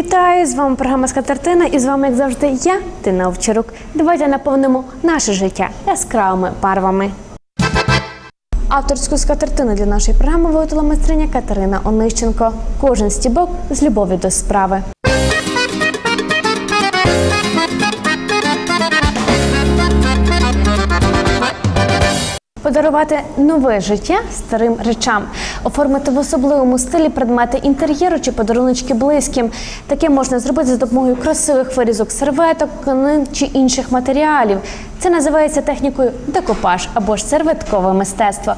Вітаю з вами програма Скатертина і з вами, як завжди, я, Тина Овчарук. Давайте наповнимо наше життя яскравими барвами. Авторську скатертину для нашої програми виготовила майстриня Катерина Онищенко. Кожен стібок з любові до справи. Подарувати нове життя старим речам, оформити в особливому стилі предмети інтер'єру чи подаруночки близьким. Таке можна зробити за допомогою красивих вирізок серветок, тканин чи інших матеріалів. Це називається технікою декупаж або ж серветкове мистецтво.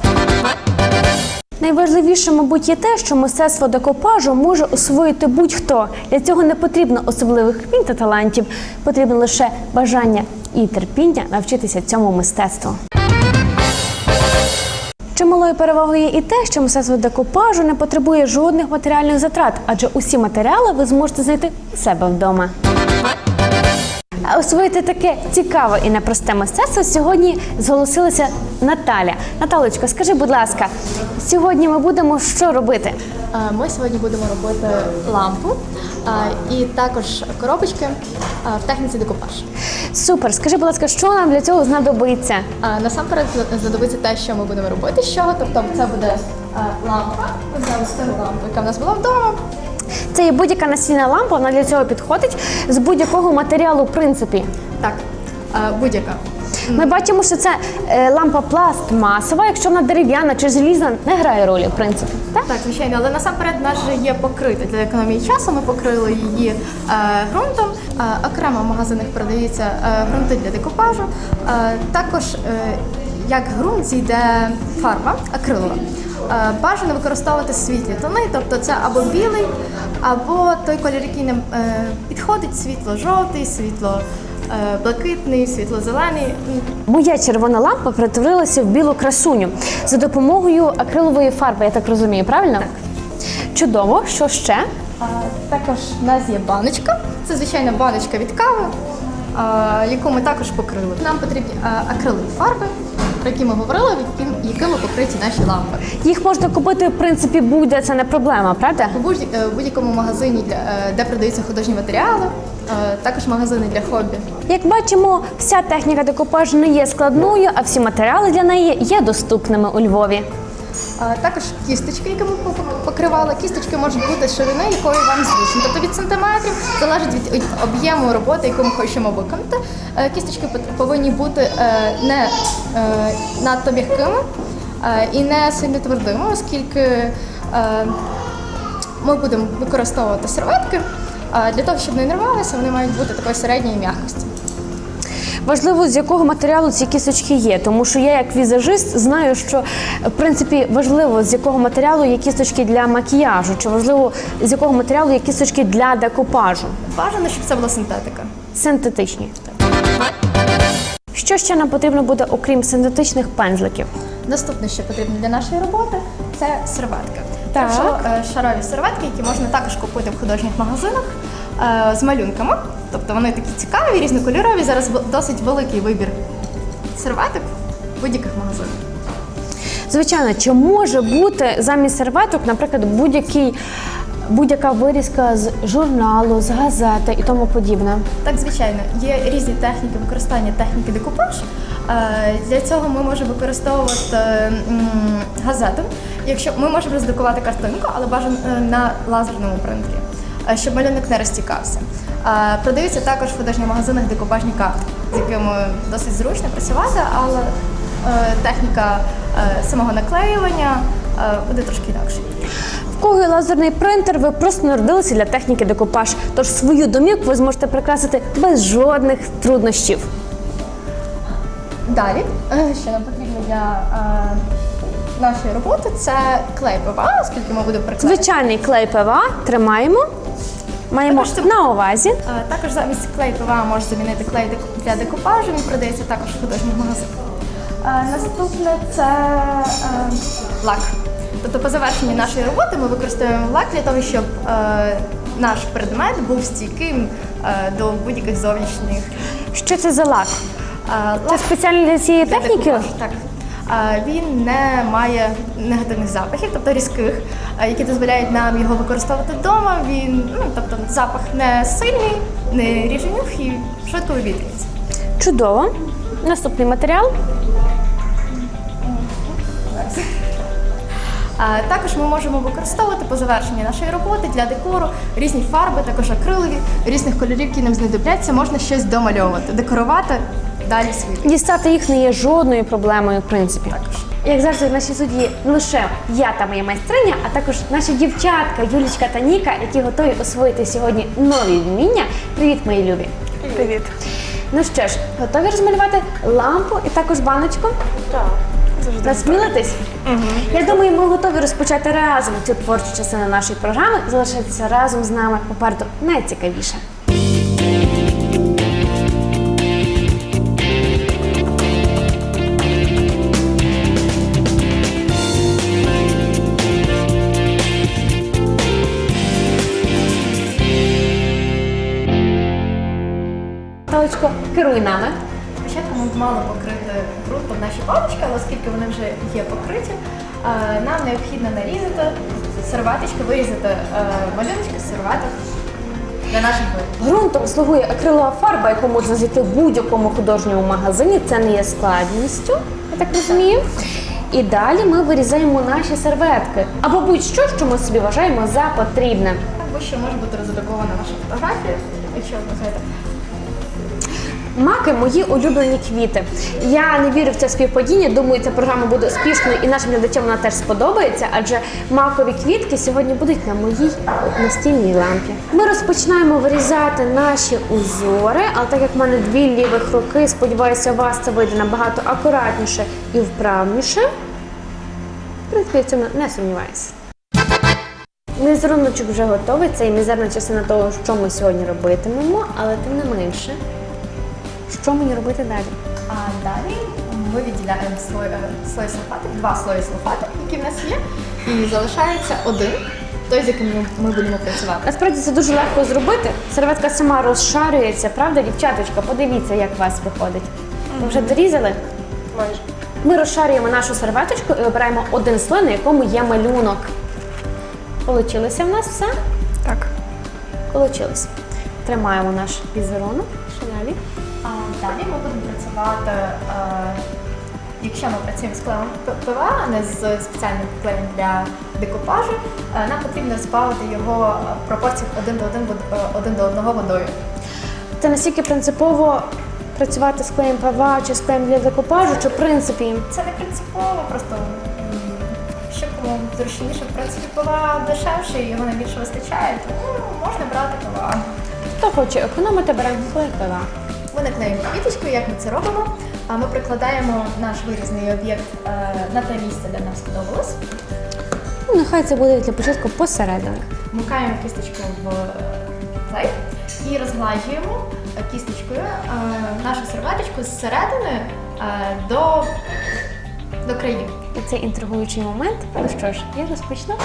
Найважливіше, мабуть, є те, що мистецтво декопажу може освоїти будь-хто. Для цього не потрібно особливих вмінь та талантів, потрібно лише бажання і терпіння навчитися цьому мистецтву. Чималою перевагою є і те, що мистецтво декупажу не потребує жодних матеріальних затрат, адже усі матеріали ви зможете знайти у себе вдома. Освоїти таке цікаве і непросте мистецтво сьогодні зголосилася Наталя. Наталочка, скажи, будь ласка, сьогодні ми будемо що робити? Е, Ми сьогодні будемо робити лампу е, і також коробочки е, в техніці декупаж. Супер, скажи, будь ласка, що нам для цього знадобиться? Насамперед знадобиться те, що ми будемо робити з чого. Тобто це буде лампа. Ми взяли стару лампу, яка в нас була вдома. Це є будь-яка настільна лампа, вона для цього підходить з будь-якого матеріалу, в принципі. Так, е, будь-яка. Ми бачимо, що це е, лампа пластмасова, якщо вона дерев'яна чи желізна, не грає ролі, в принципі. Так? Так, звичайно, але насамперед нас же є покрита для економії часу. Ми покрили її е, ґрунтом. Е, окремо в магазинах продаються е, ґрунти для декупажу. Е, також е, як ґрунт зійде фарба акрилова. Е, Бажано використовувати світлі тони, тобто це або білий, або той колір, який нам е, підходить, світло-жовтий, світло. е, Блакитний, світло-зелений. Моя червона лампа перетворилася в білу красуню за допомогою акрилової фарби, я так розумію, правильно? Так. Чудово, що ще? А, Також в нас є баночка. Це звичайна баночка від кави, а, яку ми також покрили. Нам потрібні акрилові фарби, про які ми говорили, яким- якими покриті наші лампи. Їх можна купити, в принципі, будь-де, це не проблема, правда? У е, будь-якому магазині, е, де продаються художні матеріали, е, також магазини для хобі. Як бачимо, вся техніка декупажу не є складною, а всі матеріали для неї є доступними у Львові. Також кісточки, які ми покривали. Кісточки можуть бути ширини, якої вам зручно. Тобто від сантиметрів залежить від об'єму роботи, яку ми хочемо виконати. Е, Кісточки повинні бути е, не е, надто м'якими і не сильно твердими, оскільки ми будемо використовувати серветки. Для того, щоб не нервалися, вони мають бути такої середньої м'якості. Важливо, з якого матеріалу ці кісточки є, тому що я, як візажист, знаю, що в принципі важливо, з якого матеріалу є кісточки для макіяжу, чи важливо, з якого матеріалу є кісточки для декупажу. Бажано, щоб це була синтетика. Синтетичні. Що ще нам потрібно буде, окрім синтетичних пензликів? Наступне, що потрібно для нашої роботи, це серветка. Так. Якщо е, шарові серветки, які можна також купити в художніх магазинах е, з малюнками. Тобто вони такі цікаві, різнокольорові. Зараз досить великий вибір серветок в будь-яких магазинах. Звичайно, чи може бути замість серветок, наприклад, будь-який. Будь-яка вирізка з журналу, з газети і тому подібне. Так, звичайно, є різні техніки використання техніки декупаж. Е, Для цього ми можемо використовувати газету. Якщо ми можемо роздукувати картинку, але бажано е, на лазерному принтері, е, щоб малюнок не розтікався. Продаються також в художніх магазинах декупажні карти, з якими досить зручно працювати, але техніка самого наклеювання буде трошки інакше. Кого лазерний принтер, ви просто народилися для техніки декупаж. Тож свою домівку ви зможете прикрасити без жодних труднощів. Далі, е, що нам потрібно для е, нашої роботи, це клей ПВА, оскільки ми будемо приклеїти. Звичайний клей ПВА тримаємо. Маємо Також на увазі. Е, Також замість клей ПВА може замінити клей для декупажу, він продається також в художніх магазинах. Наступне це лак. Тобто по завершенні нашої роботи ми використовуємо лак для того, щоб наш предмет був стійким до будь-яких зовнішніх. Що це за лак? Це спеціально для цієї техніки? Так. він не має негативних запахів, тобто різких, які дозволяють нам його використовувати вдома. Він, ну, тобто запах не сильний, не ріже нюх і швидко вивітрюється. Чудово. Наступний матеріал. Також ми можемо використовувати по завершенні нашої роботи для декору різні фарби, також акрилові, різних кольорів, які нам знадобляться, можна щось домальовувати, декорувати далі світ. Дістати їх не є жодною проблемою, в принципі. Також. Як завжди, в нашій студії не лише я та моя майстриня, а також наші дівчатка Юлічка та Ніка, які готові освоїти сьогодні нові вміння. Привіт, мої любі! Привіт. Ну що ж, готові розмалювати лампу і також баночку? Так. Завжди. Насмілитись? Я думаю, ми готові розпочати разом цю творчу частину нашої програми і залишитися разом з нами попереду найцікавіше. Керуй нами. Спочатку ми мали покрити ґрунтом наші палички, але оскільки вони вже є покриті, е, нам необхідно нарізати серветочки, вирізати е, малюночки з серветок для наших виробів. Грунтом слугує акрилова фарба, яку можна знайти в будь-якому художньому магазині. Це не є складністю, я так розумію. І далі ми вирізаємо наші серветки або будь-що, що ми собі вважаємо за потрібне. Або ще може бути роздрукована наша фотографія, якщо ви знаєте. Маки мої улюблені квіти. Я не вірю в це співпадіння. Думаю, ця програма буде успішною і нашим глядачам вона теж сподобається, адже макові квітки сьогодні будуть на моїй настільній лампі. Ми розпочинаємо вирізати наші узори, але так як в мене дві лівих руки, сподіваюся, у вас це вийде набагато акуратніше і вправніше. В принципі, я в цьому не сумніваюся. Візеруночок вже готовий. Це і мізерна частина того, що ми сьогодні робитимемо, але тим не менше. Що мені робити далі? А далі ми відділяємо слой, е, слой сульфатів, два слої сульфатів, які в нас є, і залишається один, той, з яким ми- ми будемо працювати. Насправді це дуже легко зробити. Серветка сама розшарюється, правда, дівчаточка? Подивіться, як у вас виходить. Ви вже дорізали? Майже. Ми розшарюємо нашу серветочку і обираємо один слой, на якому є малюнок. Получилося в нас все? Так. Получилось. Тримаємо наш візерунок. Далі? Ми будемо працювати, е, якщо ми працюємо з клеєм ПВА, а не з спеціальним клеєм для декупажу, е, нам потрібно збавити його в пропорціях один до, один, е, один до одного водою. Це настільки принципово працювати з клеєм ПВА чи з клеєм для декупажу, чи в принципі Це не принципово, просто щоб кому зручніше, в принципі, ПВА дешевше і його найбільше вистачає, тому можна брати ПВА. хто хоче економити, беремо клей ПВА. Ми наклеїмо квіточку, як ми це робимо. А ми прикладаємо наш вирізаний об'єкт е, на те місце, де нам сподобалось. Ну, нехай це буде для початку посередині. Вмикаємо кісточку в е, клей і розгладжуємо е, кісточкою е, нашу серветочку зсередини е, до, до країв. І цей інтригуючий момент. Ну що ж, я розпочну.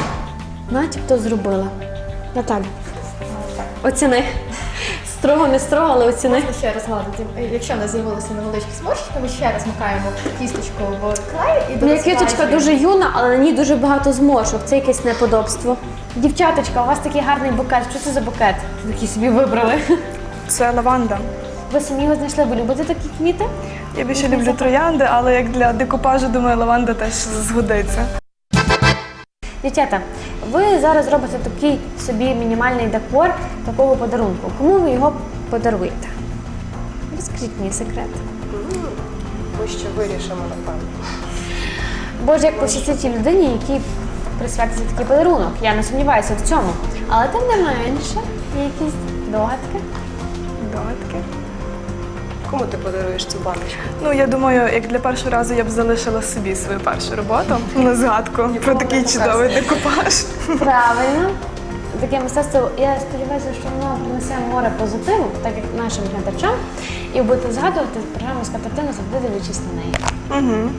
Начебто зробила. Наталя, оціни. Строго, не строго, але оціни. Можна ще розгладити. Е, Якщо не з'явилися невеличкі зморшки, ми ще раз вмикаємо кісточку в клей і Моя квіточка дорозгладжуємо. дуже юна, але на ній дуже багато зморшок. Це якесь неподобство. Дівчаточка, у вас такий гарний букет. Що це за букет? Такий собі вибрали. Це лаванда. Ви самі його знайшли, ви любите такі квіти? Я більше люблю троянди, але як для декупажу, думаю, лаванда теж згодиться. Дівчата, ви зараз робите такий собі мінімальний декор такого подарунку. Кому ви його подаруєте? Розкажіть мені секрет. Ми ще вирішимо, напевно. Боже, як пощастить людині, якій присвятиться такий подарунок. Я не сумніваюся в цьому. Але тим не менше, є якісь догадки. Догадки. Кому ти подаруєш цю баночку? Ну, я думаю, як для першого разу я б залишила собі свою першу роботу на згадку про такий чудовий декупаж. Правильно. Таке мистецтво, я сподіваюся, що воно принесе море позитиву, так як нашим глядачам, і будете згадувати програму з картини завжди дивлячись на неї. Угу.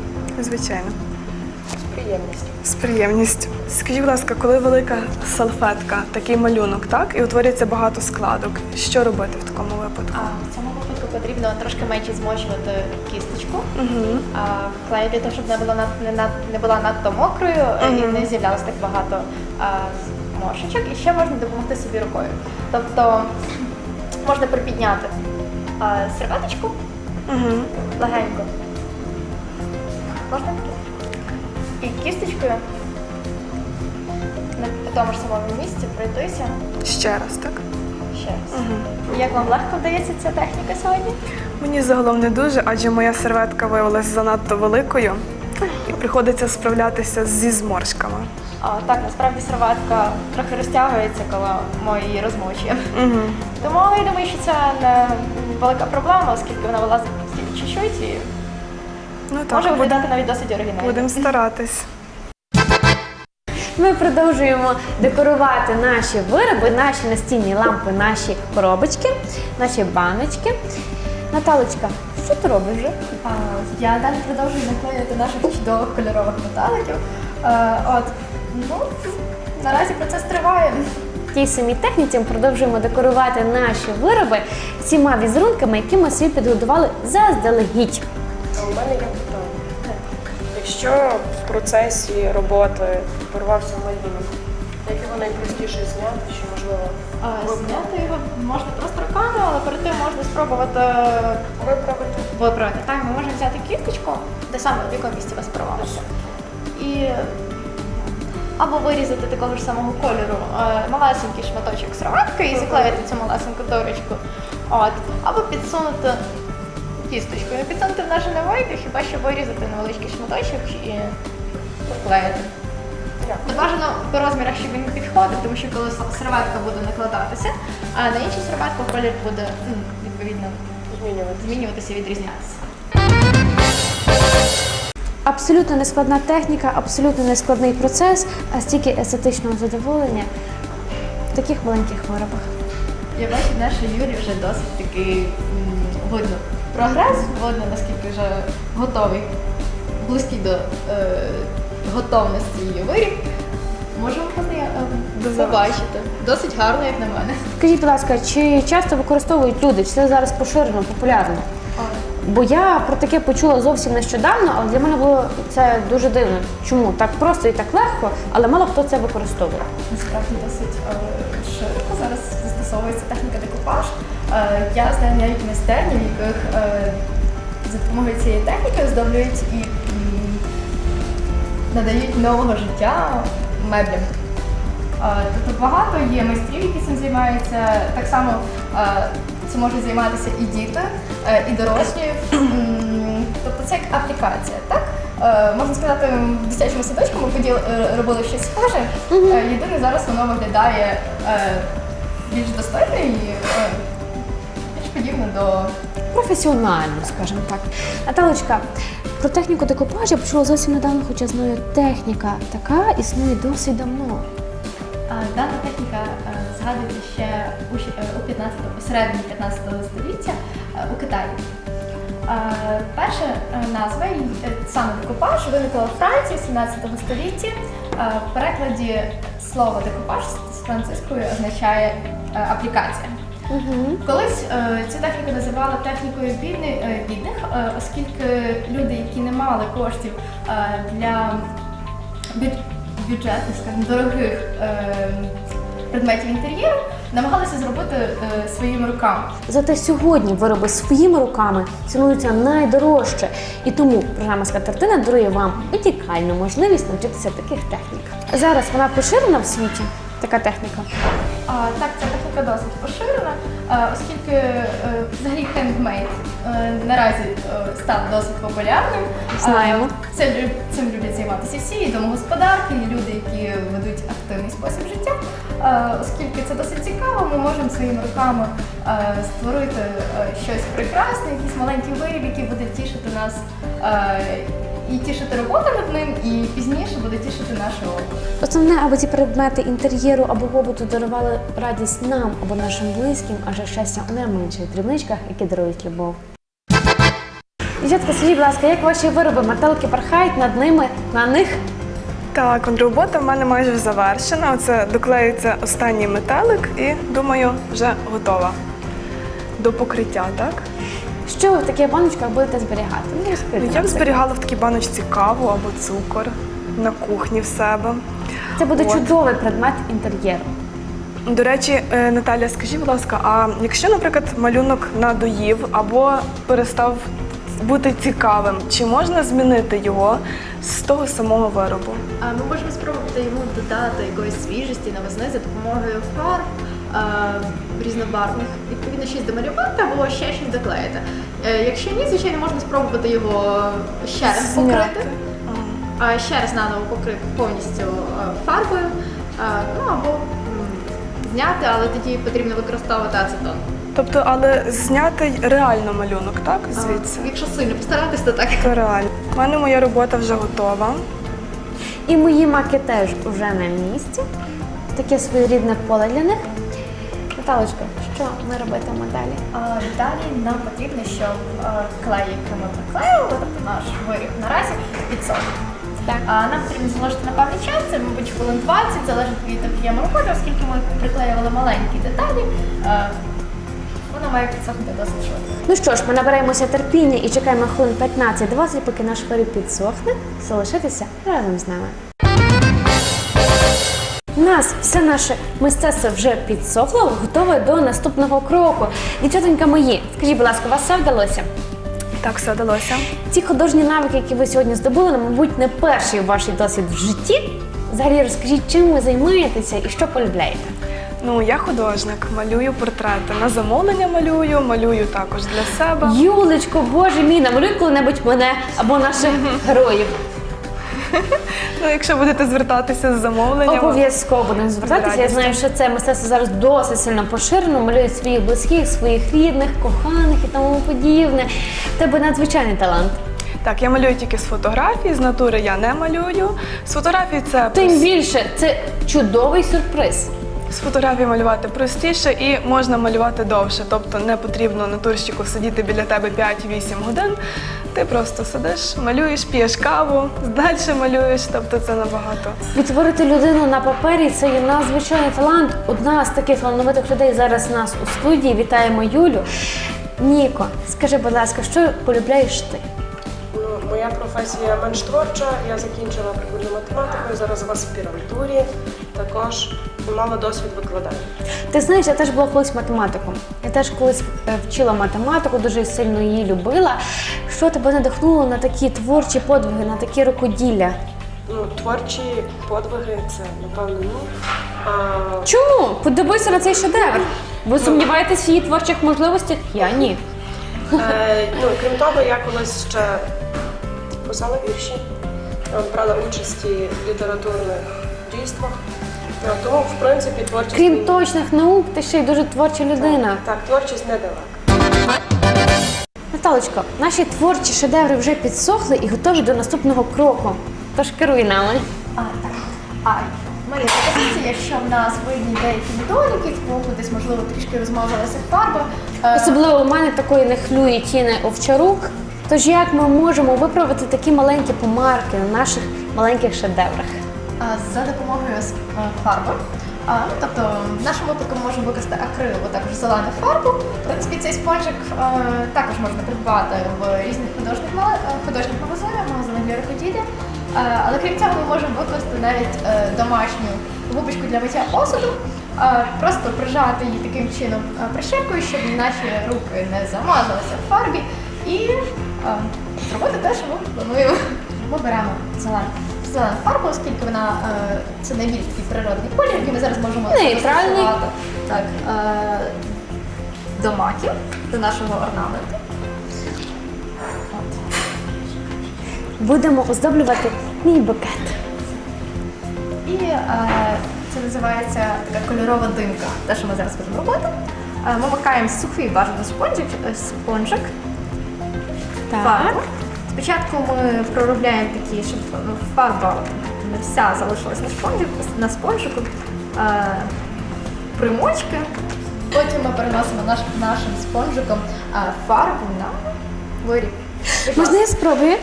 Звичайно. Приємно. приємністю. З приємністю. Скажіть, будь ласка, коли велика салфетка, такий малюнок, так, і утворюється багато складок, що робити в такому випадку? А в цьому випадку потрібно трошки менше змочувати кісточку, Угу. а клею для того, щоб не була над, не, над, не була надто мокрою і не з'являлось так багато а, мошечок. І ще можна допомогти собі рукою. Тобто можна припідняти а, серветочку Угу. легенько. Можна таке? І кісточкою на тому ж самому місці пройтися Ще раз, так? Ще раз. Як вам легко вдається ця техніка сьогодні? Мені загалом не дуже, адже моя серветка виявилася занадто великою і приходиться справлятися зі зморшками. А, так, насправді серветка трохи розтягується, коли ми її розмочуємо. Угу. Тому я думаю, що це не велика проблема, оскільки вона вилазить чуть-чуть і Ну може виглядати навіть досить оригінально. будем старатись. Ми продовжуємо декорувати наші вироби, наші настінні лампи, наші коробочки, наші баночки. Наталочка, що ти робиш вже? А, я далі продовжую наклеювати наших чудових кольорових металиків. Е, от, ну, наразі процес триває. В тій самій техніці ми продовжуємо декорувати наші вироби всіма візерунками, які ми собі підготували заздалегідь. У мене є. Якщо в процесі роботи порвався малюнок, як його найпростіше зняти, чи можливо А, зняти його можна просто руками, але перед тим можна спробувати виправити? виправити. Так, ми можемо взяти кісточку, де саме в якому місці вас порвалося. І або вирізати такого ж самого кольору е, малесенький шматочок серветки і заклеїти цю малесеньку дорочку. От. Або підсунути кісточку. Ну, Підсунути в нас не вийде, хіба що вирізати невеличкий шматочок і поклеїти. Ну, Бажано по розмірах, щоб він підходив, тому що коли серветка буде накладатися, а на іншу серветку колір буде ну, відповідно Змінювати. змінюватися і відрізнятися. Абсолютно нескладна техніка, абсолютно нескладний процес, а стільки естетичного задоволення в таких маленьких виробах. Я бачу, наш Юрій вже досить такий м, видно прогрес, видно наскільки вже готовий, близький до е, готовності її виріб. Можемо е, побачити. Досить гарно, як на мене. Скажіть, будь ласка, чи часто використовують люди? Чи це зараз поширено, популярно? Бо я про таке почула зовсім нещодавно, але для мене було це дуже дивно. Чому так просто і так легко, але мало хто це використовує. Насправді досить е, широко зараз застосовується техніка декупаж. Е, я знаю навіть майстерні, в яких е, за допомогою цієї техніки оздоблюють і надають нового життя меблям. Е, Тобто багато є майстрів, які цим займаються. Так само це можуть займатися і діти, і дорослі. Тобто це як аплікація, так? Можна сказати, в дитячому садочку ми робили щось схоже. Єдине зараз воно виглядає більш достойно і подібне до Професіонально, скажімо так. Наталочка, про техніку декупажу я почула зовсім недавно, хоча знаю, техніка така існує досить давно. Дана техніка е, згадується ще у щ- е, у 15 у середині 15 століття е, у Китаї. Е, Перша е, назва е, саме декупаж виникла у Франції в 17 столітті. Е, В перекладі слово декупаж з французькою означає е, аплікація. Колись е, цю техніку називали технікою бідни- е, бідних, е, оскільки люди, які не мали коштів е, для бю- бюджетних, скажімо, дорогих е, предметів інтер'єру, намагалися зробити е, своїми руками. Зате сьогодні вироби своїми руками цінуються найдорожче. І тому програма Скатертина дарує вам унікальну можливість навчитися таких технік. Зараз вона поширена в світі, така техніка. А, так, ця техніка досить поширена, е, оскільки е, взагалі хендмейд наразі е, став досить популярним. Знаємо. Це, цим люблять займатися всі, і домогосподарки, і люди, які ведуть активний спосіб життя. Оскільки це досить цікаво, ми можемо своїми руками створити щось прекрасне, якийсь маленький виріб, який буде тішити нас і тішити роботу над ним, і пізніше буде тішити наше око. Основне, аби ці предмети інтер'єру або побуту дарували радість нам або нашим близьким, адже щастя у найменших дрібничках, які дарують любов. Дівчатка, скажіть, будь ласка, як ваші вироби метелики порхають над ними, на них Так, от робота в мене майже завершена. Оце доклеюється останній метелик і думаю, вже готова до покриття, так? Що ви в таких баночках будете зберігати? Ну, Ну, нам Я б зберігала в такій баночці каву або цукор на кухні в себе. Це буде От. чудовий предмет інтер'єру. До речі, е, Наталя, скажіть, будь ласка, а якщо, наприклад, малюнок надоїв або перестав бути цікавим, чи можна змінити його з того самого виробу? А Ми можемо спробувати йому додати якоїсь свіжості, новизни за допомогою фарб різнобарвних. Відповідно, щось домалювати або ще щось доклеїти. Е, Якщо ні, звичайно, можна спробувати його ще раз покрити. А ще раз наново покрити повністю е, фарбою, е, ну або зняти, але тоді потрібно використовувати ацетон. Тобто, але зняти реально малюнок, так? Звідси? А, Якщо сильно постаратись, то так. То реально. У мене моя робота вже готова. І мої маки теж уже на місці. Таке своєрідне поле для них. Наталочка, що ми робитимо далі? А, Далі нам потрібно, щоб клей, який ми приклеїли, тобто наш виріб наразі підсох. Так. А Нам потрібно заложити на певний час, це, мабуть, хвилин 20, залежить від об'єму роботи, оскільки ми приклеювали маленькі деталі. Воно має підсохнути досить швидко. Ну що ж, ми набираємося терпіння і чекаємо хвилин 15-20, поки наш виріб підсохне. Залишитися разом з нами. У нас все наше мистецтво вже підсохло, готове до наступного кроку. Дівчатонька мої, скажіть, будь ласка, у вас все вдалося? Так, все вдалося. Ці художні навики, які ви сьогодні здобули, ну, мабуть, не перший ваш досвід в житті. Взагалі розкажіть, чим ви займаєтеся і що полюбляєте? Ну, я художник, малюю портрети. На замовлення малюю, малюю також для себе. Юлечко, боже мій, намалюй коли-небудь мене або наших героїв. Ну, якщо будете звертатися з замовленням. Обов'язково будемо звертатися. Я знаю, що це мистецтво зараз досить сильно поширено, малюють своїх близьких, своїх рідних, коханих і тому подібне. В тебе надзвичайний талант. Так, я малюю тільки з фотографій, з натури я не малюю. З фотографій це Тим більше це чудовий сюрприз. з фотографій малювати простіше і можна малювати довше. Тобто не потрібно натурщику сидіти біля тебе 5-8 годин. Ти просто сидиш, малюєш, п'єш каву, далі малюєш. Тобто це набагато. Відтворити людину на папері це є надзвичайний талант. Одна з таких талановитих людей зараз у нас у студії. Вітаємо Юлю. Ніко, скажи, будь ласка, що полюбляєш ти? Ну, моя професія менш творча. Я закінчила прикладну математику, і зараз в аспірантурі. Також мала досвід викладання. Ти знаєш, я теж була колись математиком. Я теж колись е, вчила математику, дуже сильно її любила. Що тебе надихнуло на такі творчі подвиги, на такі рукоділля? Ну, творчі подвиги це, напевно, ні. А, Чому? Подивися на цей шедевр. Ви сумніваєтесь в її творчих можливостях? Я ні. Е, ну, крім того, я колись ще писала вірші, е, брала участь в літературних дійствах. Е, Тому, в принципі, творчість. Крім мені- точних наук, ти ще й дуже творча людина. Так, творчість недалека. Наталочко, наші творчі шедеври вже підсохли і готові до наступного кроку. Тож керуй нами. А, так. А, Марія, пропозиція, якщо в нас видні деякі недоліки, тому десь, можливо, трішки розмазалася фарба. е, Особливо у мене такої нехлюї тіни овчарук. Тож як ми можемо виправити такі маленькі помарки на наших маленьких шедеврах? За допомогою е, фарби. Ну, тобто в нашому випадку ми можемо використати акрилову, також зелену фарбу. В принципі, цей спонжик е, також можна придбати в різних художніх, е, художніх магазинах, магазинах для рукоділля. Але крім цього, ми можемо використати навіть домашню губочку для миття посуду, просто прижати її таким чином прищепкою, щоб наші руки не замазалися в фарбі, і зробити те, що ми плануємо. Ми беремо зелену зелену фарбу, оскільки вона е, це найбільш такий природний колір, який ми зараз можемо Нейтральний. так, е, до маків, до нашого орнаменту. От. Будемо оздоблювати мій букет. І е, це називається така кольорова димка, те, що ми зараз будемо робити. Ми макаємо сухий бажано спонжик, спонжик фарбу. Спочатку ми проробляємо такі, щоб ну, фарба не вся залишилась на спонжику, на спонжику, е, примочки. Потім ми переносимо наш, нашим спонжиком е, фарбу на виріб. Можна я спробую?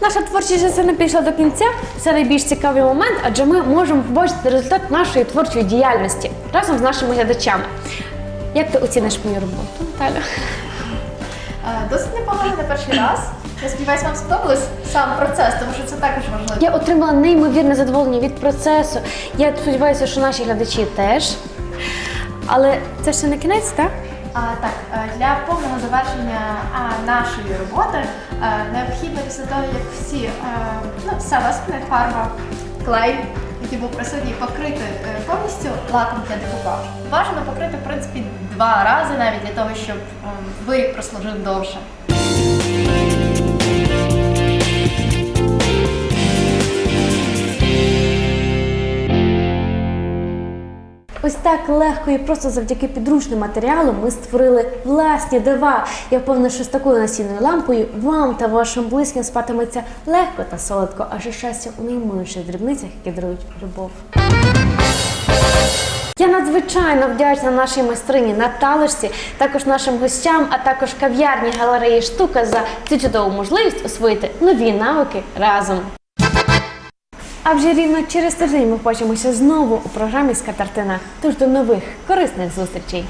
Наша творча частина підійшла до кінця. Це найбільш цікавий момент, адже ми можемо побачити результат нашої творчої діяльності разом з нашими глядачами. Як ти оціниш мою роботу, Наталя? Досить непогано на перший раз. Я сподіваюся, вам сподобалось сам процес, тому що це також важливо. Я отримала неймовірне задоволення від процесу. Я сподіваюся, що наші глядачі теж. Але це ще не кінець, так? А, так, е, для повного завершення а, нашої роботи е, необхідно після того, як всі е, ну, все розпине, фарба, клей, який був присутній, покрити повністю лаком для декупажу. Бажано покрити, в принципі, два рази навіть для того, щоб ем, виріб прослужив довше. Ось так легко і просто завдяки підручним матеріалам ми створили власні дива. Я впевнена, що з такою настільною лампою вам та вашим близьким спатиметься легко та солодко, аже щастя у найменших дрібницях, які дарують любов. Я надзвичайно вдячна нашій майстрині Наталочці, також нашим гостям, а також кав'ярні галереї штука за цю чудову можливість освоїти нові навики разом. А вже рівно через тиждень ми побачимося знову у програмі Скатертина. Тож до нових корисних зустрічей!